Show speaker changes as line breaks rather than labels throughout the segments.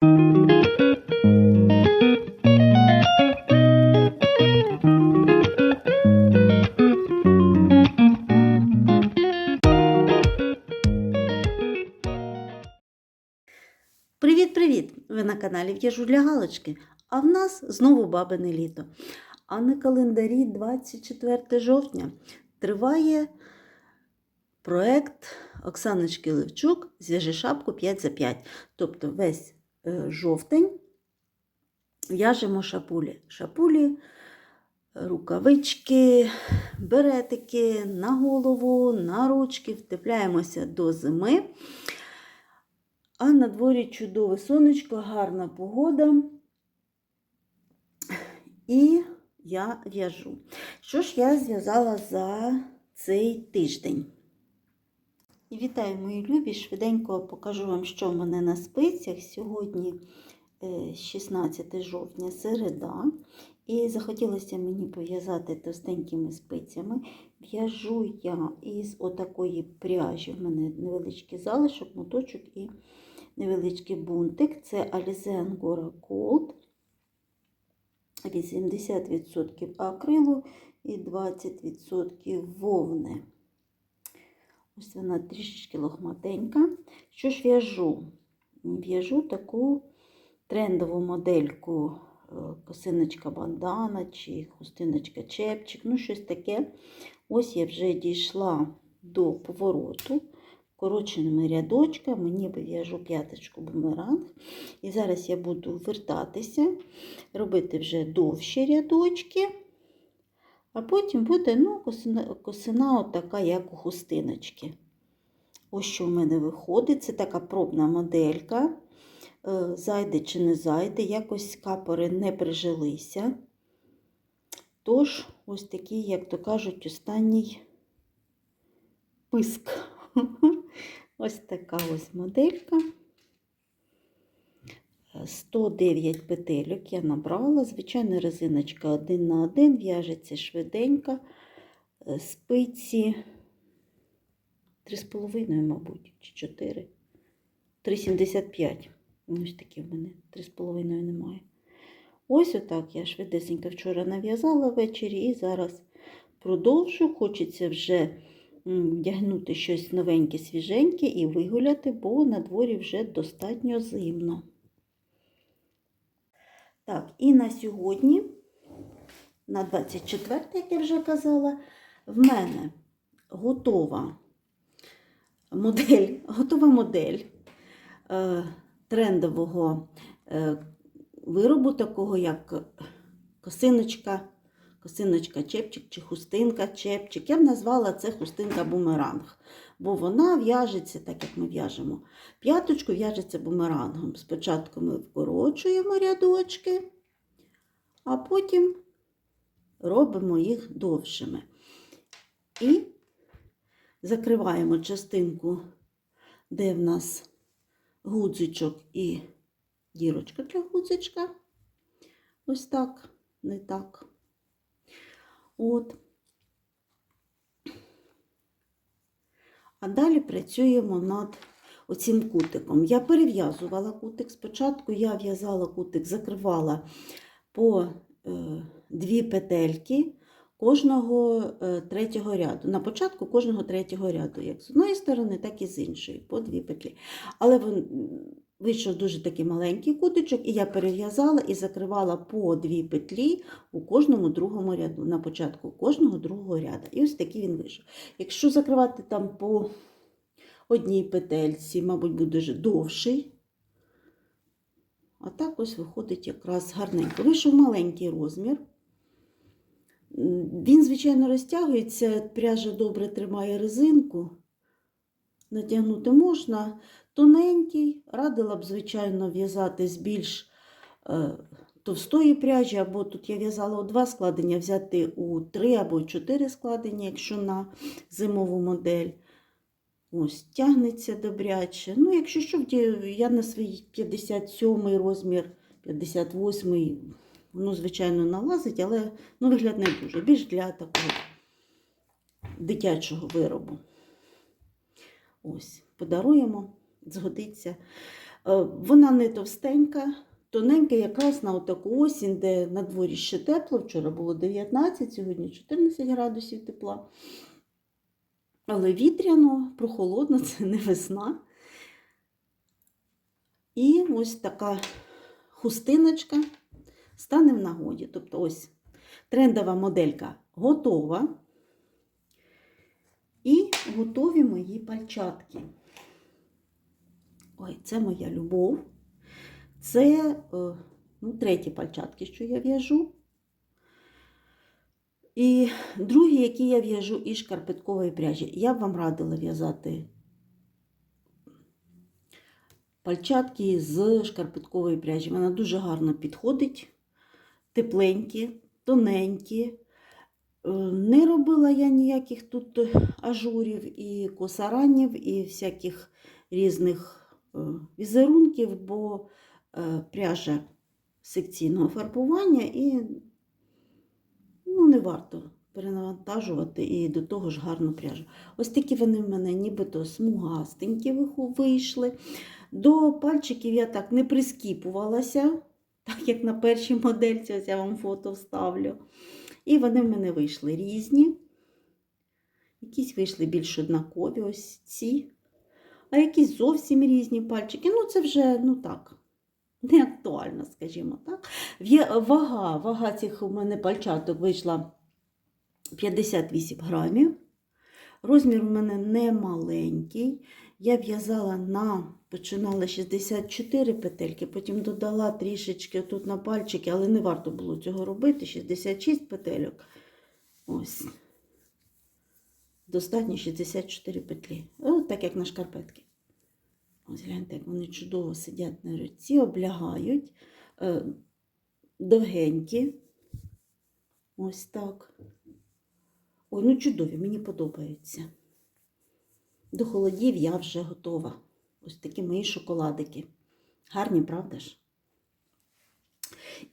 Привіт-привіт! Ви на каналі В'яжу для Галочки, а в нас знову бабине літо. А на календарі 24 жовтня триває проект Оксаночки Левчук Зв'яжи шапку 5 за 5. Тобто весь жовтень в'яжемо шапулі. Шапулі, рукавички, беретики на голову, на ручки, втепляємося до зими. А на дворі чудове сонечко, гарна погода. І я в'яжу. Що ж я зв'язала за цей тиждень? І вітаю, мої любі! Швиденько покажу вам, що в мене на спицях. Сьогодні е, 16 жовтня, середа. І захотілося мені пов'язати товстенькими спицями. В'яжу я із отакої пряжі. В мене невеличкий залишок, моточок і невеличкий бунтик. Це Alize Angora Gold. 80% акрилу і 20% вовни. Ось вона трішечки лохматенька. Що ж в'яжу? В'яжу таку трендову модельку е, косиночка бандана чи хустиночка чепчик, ну щось таке. Ось я вже дійшла до повороту коротшеними рядочками, ніби в'яжу п'яточку бумеранг. І зараз я буду вертатися, робити вже довші рядочки, а потім буде ну, косина, косина така, як у хустиночки. Ось що в мене виходить. Це така пробна моделька. Е, Зайде чи не зайде, якось капори не прижилися. Тож, ось такий, як то кажуть, останній писк. Ось така ось моделька. 109 петельок я набрала. Звичайна резиночка 1 на 1, в'яжеться швиденько. Е, Спиці 3,5, мабуть, чи 4. 3,75. Ось такі в мене 3,5 немає. Ось отак я швидесенько вчора нав'язала ввечері і зараз продовжу. Хочеться вже вдягнути щось новеньке, свіженьке і вигуляти, бо на дворі вже достатньо зимно. Так, і на сьогодні, на 24, як я вже казала, в мене готова модель, готова модель е, трендового е, виробу, такого як косиночка косиночка чепчик чи хустинка чепчик. Я б назвала це хустинка бумеранг, бо вона в'яжеться, так як ми в'яжемо. П'яточку в'яжеться бумерангом. Спочатку ми вкорочуємо рядочки, а потім робимо їх довшими. І закриваємо частинку, де в нас гудзичок і дірочка для гудзичка. Ось так, не так. От. А далі працюємо над оцим кутиком. Я перев'язувала кутик. Спочатку я в'язала кутик, закривала по е, дві петельки кожного е, третього ряду. На початку кожного третього ряду, як з одної сторони, так і з іншої, по дві петлі. Але Вийшов дуже такий маленький кутичок, і я перев'язала і закривала по дві петлі у кожному другому ряду, на початку кожного другого ряду. І ось такий він вийшов. Якщо закривати там по одній петельці, мабуть, буде дуже довший. А так ось виходить якраз гарненько. Вийшов маленький розмір. Він, звичайно, розтягується, пряжа добре тримає резинку. Натягнути можна тоненький, радила б, звичайно, в'язати з більш е, товстої пряжі, або тут я в'язала у два складення, взяти у три або чотири складення, якщо на зимову модель. Ось, тягнеться добряче. Ну, якщо що, я на свій 57 розмір, 58-й, воно, звичайно, налазить, але ну, вигляд не дуже. Більш для такого дитячого виробу. Ось, подаруємо, згодиться. Е, Вона не товстенька, тоненька, якраз на таку осінь, де на дворі ще тепло. Вчора було 19, сьогодні 14 градусів тепла. Але вітряно, прохолодно, це не весна. І ось така хустиночка стане в нагоді. Тобто ось трендова моделька готова. І готові мої пальчатки. Ой, це моя любов. Це е, ну, треті пальчатки, що я в'яжу. І другі, які я в'яжу із шкарпеткової пряжі. Я б вам радила в'язати пальчатки з шкарпеткової пряжі. Вона дуже гарно підходить, тепленькі, тоненькі. Е, Не робила я ніяких тут ажурів і косаранів, і всяких різних візерунків, бо е, пряжа секційного фарбування і ну, не варто перенавантажувати і до того ж гарну пряжу. Ось такі вони в мене нібито смугастенькі вийшли. До пальчиків я так не прискіпувалася, так як на першій модельці, ось я вам фото вставлю. І вони в мене вийшли різні. Якісь вийшли більш однакові, ось ці. А якісь зовсім різні пальчики. Ну, це вже, ну так, не актуально, скажімо так. Вага, вага цих у мене пальчаток вийшла 58 грамів. Розмір у мене не маленький. Я в'язала на, починала 64 петельки, потім додала трішечки тут на пальчики, але не варто було цього робити. 66 петельок. Ось. Достатньо 64 петлі. Так як на шкарпетки. Ось гляньте, як вони чудово сидять на руці, облягають. Е, довгенькі. Ось так. Ой, ну чудові, мені подобаються. До холодів я вже готова. Ось такі мої шоколадики. Гарні, правда ж?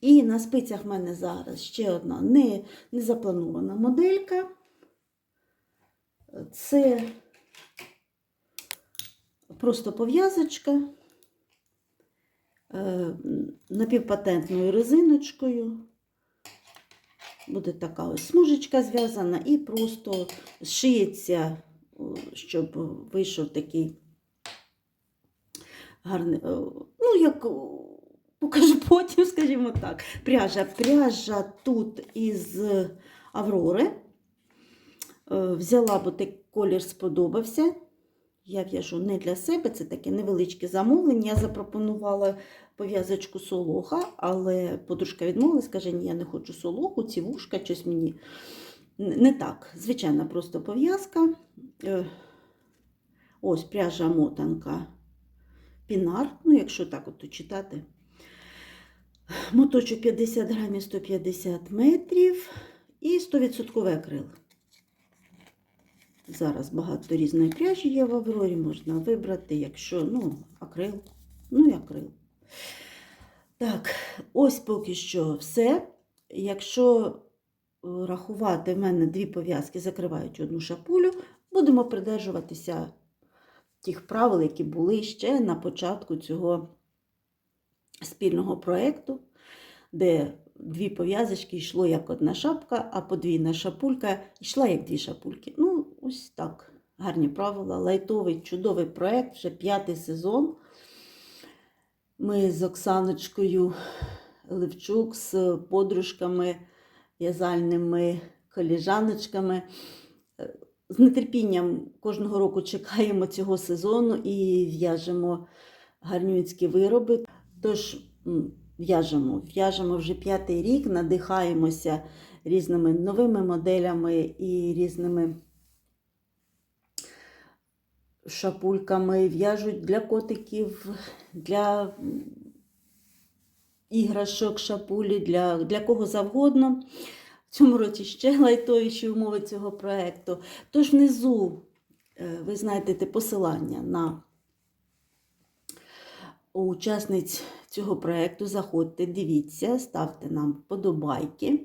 І на спицях в мене зараз ще одна не, не запланована моделька. Це просто пов'язочка е, напівпатентною резиночкою. Буде така ось смужечка зв'язана і просто зшиється, о, щоб вийшов такий гарний, ну, як покажу потім, скажімо так. Пряжа. Пряжа тут із Аврори. Е, Взяла, бо той колір сподобався. Я в'яжу не для себе, це таке невеличке замовлення. Я запропонувала пов'язочку солоха, але подружка відмовилась, каже, ні, я не хочу солоху, ці вушка, щось мені не так. Звичайна просто пов'язка. Е, Ось пряжа мотанка Пінар, ну, якщо так от читати. Моточок 50 грамів 150 метрів і 100% акрил. Зараз багато різної пряжі є в Аврорі, можна вибрати, якщо ну, акрил, ну і акрил. Так, ось поки що все. Якщо рахувати, в мене дві пов'язки закривають одну шапулю, будемо придержуватися тих правил, які були ще на початку цього спільного проєкту, де дві пов'язочки йшло як одна шапка, а подвійна шапулька йшла як дві шапульки. Ну, ось так. Гарні правила. Лайтовий, чудовий проєкт, вже п'ятий сезон. Ми з Оксаночкою Левчук, з подружками, в'язальними коліжаночками. З нетерпінням кожного року чекаємо цього сезону і в'яжемо гарнюцькі вироби. Тож в'яжемо, в'яжемо вже п'ятий рік, надихаємося різними новими моделями і різними шапульками, в'яжуть для котиків, для іграшок, шапулі, для, для кого завгодно. В цьому році ще лайтовіші умови цього проєкту. Тож внизу е, ви знайдете посилання на учасниць цього проєкту. Заходьте, дивіться, ставте нам вподобайки.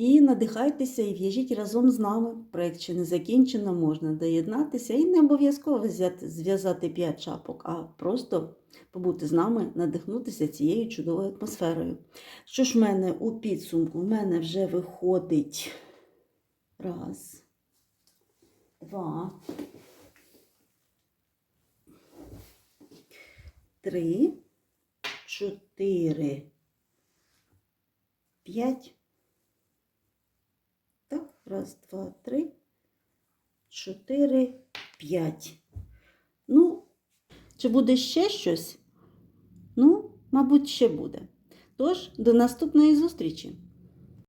І надихайтеся і в'яжіть разом з нами. Проєкт ще не закінчено, можна доєднатися і не обов'язково зв'язати 5 шапок, а просто побути з нами, надихнутися цією чудовою атмосферою. Що ж в мене у підсумку? В мене вже виходить раз, два, три, чотири, п'ять. Раз, два, три, чотири, п'ять. Ну, чи буде ще щось? Ну, мабуть, ще буде. Тож, до наступної зустрічі!